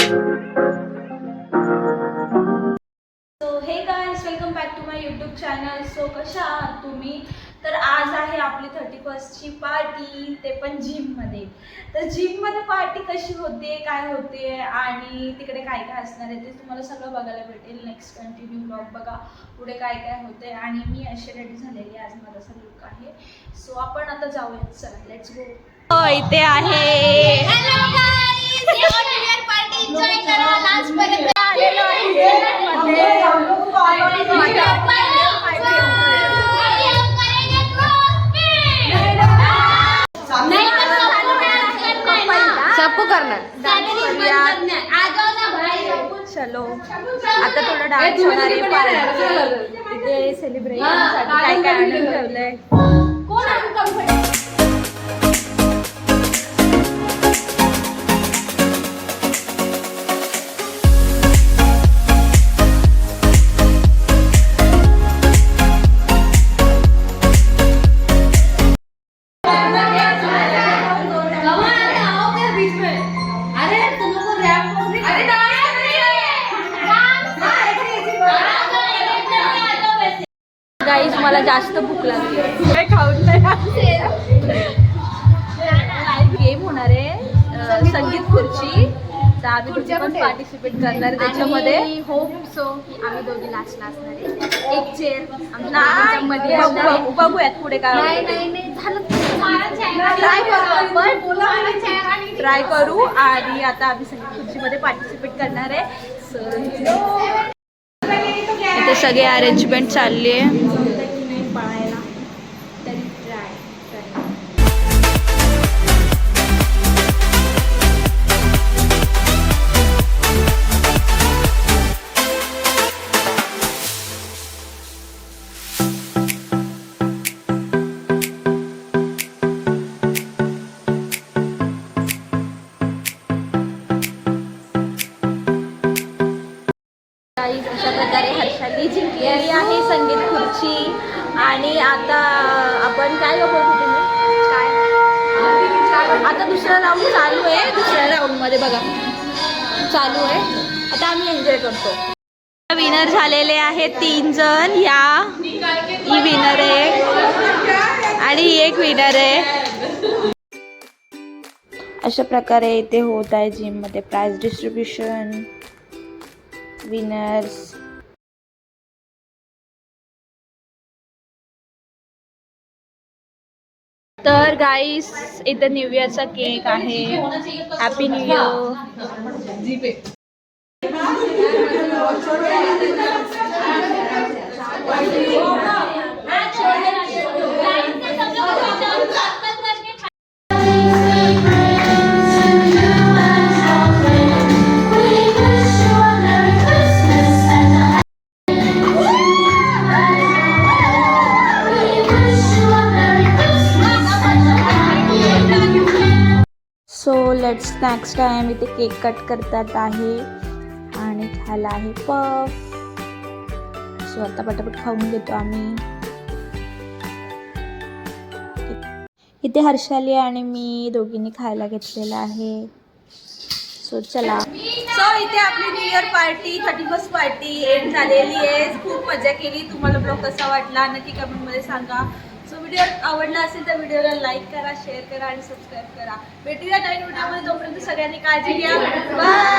So hey guys welcome back to my YouTube channel so कशा आहात तुम्ही? तर आज आहे आपली थर्टी फर्स्टची पार्टी ते पण जिममध्ये तर जिममध्ये पार्टी कशी होते काय होते आणि तिकडे काय काय असणार आहे ते तुम्हाला सगळं बघायला भेटेल. नेक्स्ट कंटिन्यू ब्लॉग बघा पुढे काय काय होते आणि मी अशी रेडी झालेली. आज माझा असा लुक आहे. सो आपण आता जाऊयात. चला लेट्स गो इथे आहे. चलो. आता थोडं डान्स होणार आहे पार्टी तिथे सेलिब्रेशनसाठी काय काय आणून ठेवलंय? गाईज मला जास्त भूक लागली. काय खाऊन नाही गेम होणार आहे. संगीत खुर्ची. तर आम्ही तुझे पण पार्टिसिपेट करणार आहे त्याच्यामध्ये. होप सो की आम्ही दोघी लास्ट असणार आहे. एक चेअर नाही, मध्ये बघूयात पुढे काय नाही. ट्राय करू आपण ट्राय करू आणि आता आम्ही संगीत खुर्चीमध्ये पार्टिसिपेट करणार आहे. So, इथे सगळे अरेंजमेंट चालली. आहे गाईज अशा प्रकारे हर्षाली जिंकलेली आहे संगीत खुर्ची. आणि आता आपण काय बघू तुम्ही? काय? आता दुसरा राऊंड चालू आहे. दुसऱ्या राऊंडमध्ये बघा. चालू आहे. आता आम्ही एन्जॉय करतो. विनर झालेले आहेत तीन जण. ह्या ही विनर आहे. आणि ही एक विनर आहे. अशा प्रकारे इथे होत आहे जिममध्ये प्राईज डिस्ट्रीब्युशन winners. तर गाईस इथं न्यू इयरचा केक आहे. Happy new year so let's snacks time. इथे केक कट करतात आहे आणि खायला आहे पफ. सो आता पटापट खाऊन घेतो आम्ही. इथे हर्षाली आणि मी दोघींनी खायला घेतलेलं आहे. सो चला. सो इथे आपली new year party thirty first party end झालेली आहे. खूप मजा केली. तुम्हाला ब्लॉग कसा वाटला? नक्की कमेंटमध्ये सांगा. सो व्हिडिओ आवडला असेल तर व्हिडिओला लाईक करा शेअर करा आणि सबस्क्राईब करा. भेटूया नवीन व्हिडिओमध्ये. तोपर्यंत सगळ्यांनी काळजी घ्या. बाय